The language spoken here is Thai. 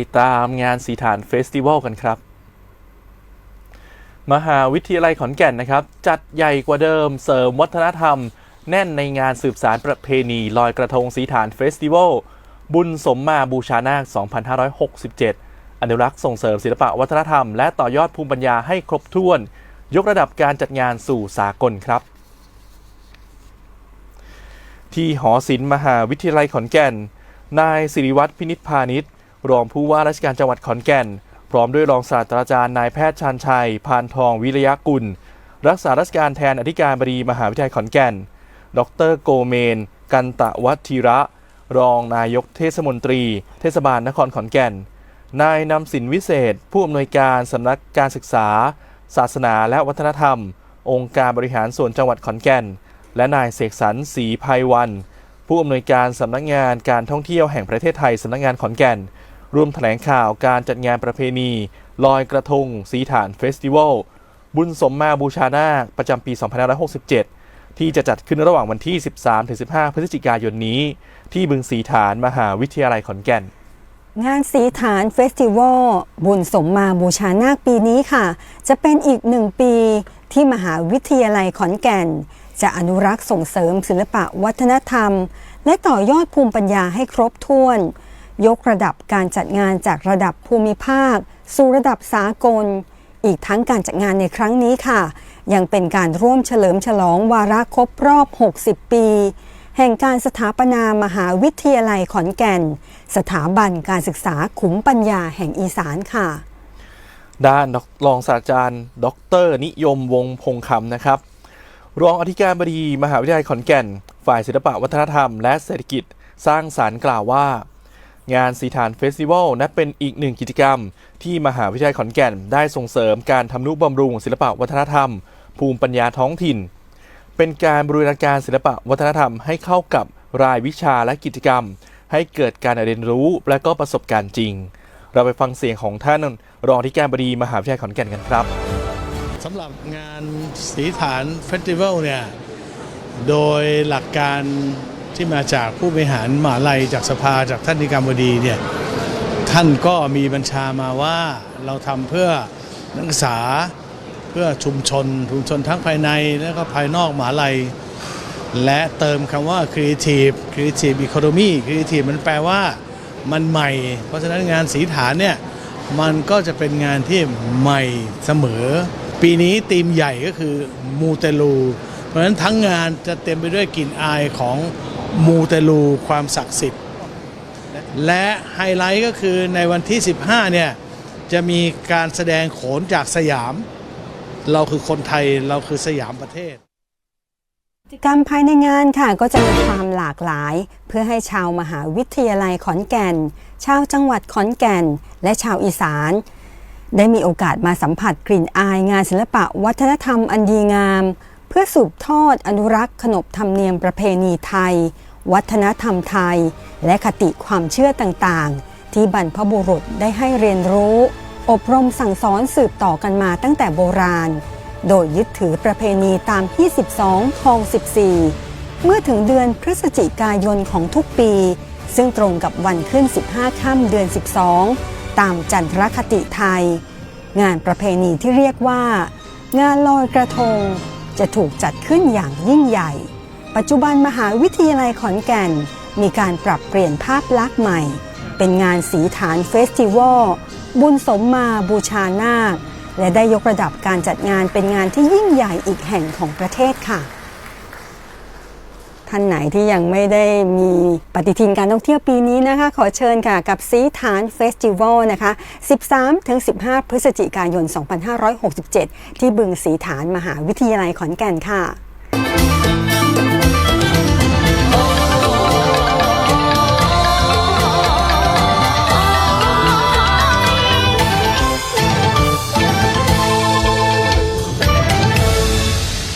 ติดตามงานสีฐานเฟสติวัลกันครับ มหาวิทยาลัยขอนแก่นนะครับ จัดใหญ่กว่าเดิมเสริมวัฒนธรรม แน่นในงานสืบสารประเพณี ลอยกระทงสีฐานเฟสติวัลบุญสมมาบูชานาค 2567 อนุรักษ์ส่งเสริมศิลปะวัฒนธรรม และต่อยอดภูมิปัญญาให้ครบถ้วน ยกระดับการจัดงานสู่สากลครับ ที่หอศิลป์มหาวิทยาลัยขอนแก่น นายสิริวัตรพินิจพาณิชย์ รองผู้ว่าราชการจังหวัดขอนแก่น พร้อมด้วยรองศาสตราจารย์นายแพทย์ชาญชัย พานทองวิริยกุล รักษาราชการแทนอธิการบดีมหาวิทยาลัยขอนแก่น ดรโกเมน กันตะวัฒีระ รองนายกเทศมนตรี เทศบาลนครขอนแก่น นายนำสินวิเศษ ผู้อำนวยการสำนักการศึกษา ศาสนาและวัฒนธรรม องค์การบริหารส่วนจังหวัดขอนแก่น และนายเสกสรรศรีภัยวันผู้อำนวยการสำนักงานการท่องเที่ยวแห่งประเทศไทยสำนักงานขอนแก่น ร่วมแถลงข่าวการจัดงานประเพณี ลอยกระทง สีฐานเฟสติวัล บุญสมมาบูชานาคประจำปี 2567 ที่จะจัดขึ้นระหว่างวันที่ 13-15 พฤศจิกายนนี้ ที่บึงสีฐานมหาวิทยาลัยขอนแก่น งานสีฐานเฟสติวัล บุญสมมาบูชานาคปีนี้ค่ะ จะเป็นอีกหนึ่งปีที่มหาวิทยาลัยขอนแก่น จะอนุรักษ์ส่งเสริมศิลปะวัฒนธรรม และต่อยอดภูมิปัญญาให้ครบถ้วน ยกระดับการจัดงานจากระดับภูมิภาค สู่ระดับสากล อีกทั้งการจัดงานในครั้งนี้ค่ะ ยังเป็นการร่วมเฉลิมฉลองวาระครบรอบ 60 ปี แห่งการสถาปนามหาวิทยาลัยขอนแก่น สถาบันการศึกษาขุมปัญญาแห่งอีสานค่ะ ด้านรองศาสตราจารย์ ดร นิยมวงพงคำนะครับ รองอธิการบดีมหาวิทยาลัยขอนแก่น ฝ่ายศิลปะวัฒนธรรม และเศรษฐกิจสร้างสารรค์กล่าวว่า งานสีฐานเฟสติวัลนับเป็นอีกหนึ่งกิจกรรม ที่มหาวิทยาลัยขอนแก่นได้ส่งเสริมการทำนุบำรุงศิลปะวัฒนธรรม ภูมิปัญญาท้องถิ่น เป็นการบรูรณาการศิลปะวัฒนธรรมให้เข้ากับรายวิชาและกิจกรรม ให้เกิดการเรียนรู้และก็ประสบการณ์จริง เราไปฟังเสียงของท่านรองอธิการบดีมหาวิทยาลัยขอนแก่นกันครับสำหรับงานสีฐานเฟสติวัลเนี่ยโดยหลักการ ที่มาจากผู้บริหารมหาลัยจากสภาจากท่านนิการบดีเนี่ยท่านก็มีบัญชามาว่าเราทำเพื่อนักศึกษาเพื่อชุมชนชุมชนทั้งภายในและก็ภายนอกมหาลัย และเติมคำว่า creative creative economy creative มันแปลว่ามันใหม่ เพราะฉะนั้นงานสีฐานเนี่ยมันก็จะเป็นงานที่ใหม่เสมอ ปีนี้ธีมใหญ่ก็คือมูเตลู เพราะฉะนั้นทั้งงานจะเต็มไปด้วยกลิ่นอายของ มูเตลูความศักดิ์สิทธิ์ และไฮไลท์ก็คือในวันที่ 15 เนี่ย จะมีการแสดงโขนจากสยาม เราคือคนไทยเราคือสยามประเทศกิจกรรมภายในงานค่ะก็จะมีความหลากหลาย เพื่อให้ชาวมหาวิทยาลัยขอนแก่น ชาวจังหวัดขอนแก่น และชาวอีสาน ได้มีโอกาสมาสัมผัสกลิ่นอายงานศิลปะวัฒนธรรมอันดีงาม เพื่อสืบทอดอนุรักษ์ขนบธรรมเนียมประเพณีไทย วัฒนธรรมไทย และคติความเชื่อต่างๆ ที่บรรพบุรุษได้ให้เรียนรู้ อบรมสั่งสอนสืบต่อกันมาตั้งแต่โบราณ โดยยึดถือประเพณีตามที่ 12ทอง 14 เมื่อถึงเดือนพฤศจิกายนของทุกปี ซึ่งตรงกับวันขึ้น 15ค่ำเดือน 12 ตามจันทรคติไทย งานประเพณีที่เรียกว่า งานลอยกระทง จะถูกจัดขึ้นอย่างยิ่งใหญ่ ปัจจุบันมหาวิทยาลัยขอนแก่น มีการปรับเปลี่ยนภาพลักษณ์ใหม่ เป็นงานสีฐานเฟสติวัลบุญสมมาบูชานาค และได้ยกระดับการจัดงานเป็นงานที่ยิ่งใหญ่อีกแห่งของประเทศค่ะ ท่านไหนที่ยังไม่ได้มีปฏิทินการท่องเที่ยวปีนี้นะคะ ขอเชิญค่ะกับสีฐานเฟสติวัลนะคะ 13-15 พฤศจิกายน 2567 ที่บึงสีฐานมหาวิทยาลัยขอนแก่นค่ะ